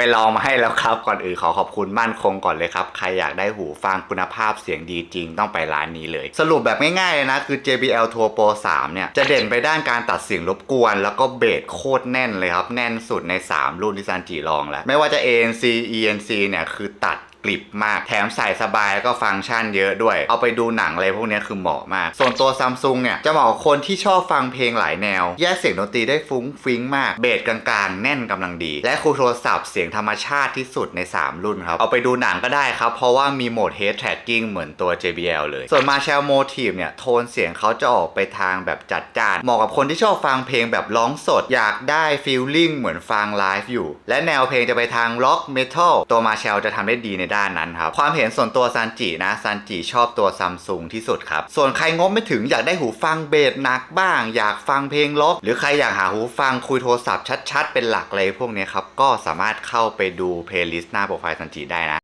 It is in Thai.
ไปลองมาให้แล้วครับก่อนอื่นขอขอบคุณมั่นคงก่อนเลยครับใครอยากได้หูฟังคุณภาพเสียงดีจริงต้องไปร้านนี้เลย สรุปแบบง่ายๆเลยนะคือ JBL Tour Pro 3 เนี่ย จะเด่นไปด้านการตัดเสียงรบกวน แล้วก็เบสโคตรแน่นเลยครับ แน่นสุดใน 3 รุ่นที่ซันจีลองแล้ว ไม่ว่าจะ ANC ENC เนี่ยคือตัด กริบมากแถมใส่สบายแล้วก็ฟังก์ชันเยอะด้วย เอาไปดูหนังอะไรพวกนี้คือเหมาะมาก ส่วนตัวซัมซุงเนี่ยจะเหมาะกับคนที่ชอบฟังเพลงหลายแนว แยกเสียงดนตรีได้ฟุ้งฟิ้งมาก เบสกลางๆ แน่นกำลังดี และคูโทรศัพท์เสียงธรรมชาติที่สุดใน 3 รุ่นครับ เอาไปดูหนังก็ได้ครับ เพราะว่ามีโหมด Head Tracking เหมือนตัว JBL เลย ส่วน Marshall Motive เนี่ยโทนเสียงเขาจะออกไปทางแบบจัดจ้านเหมาะกับคนที่ชอบฟังเพลงแบบร้องสด อยากได้ฟีลลิ่งเหมือนฟังไลฟ์อยู่ และแนวเพลงจะไปทางร็อกเมทัลตัว Marshall จะทำได้ดีในด้านนั้นครับ ความเห็นส่วนตัวซันจินะซันจิชอบตัวซัมซุงที่สุดครับ ส่วนใครงบไม่ถึงอยากได้หูฟังเบสหนักบ้าง อยากฟังเพลงล็อกหรือใครอยากหาหูฟังคุยโทรศัพท์ชัดๆ เป็นหลักเลยพวกนี้ครับ ก็สามารถเข้าไปดูเพลย์ลิสต์หน้าโปรไฟล์ซันจิได้นะ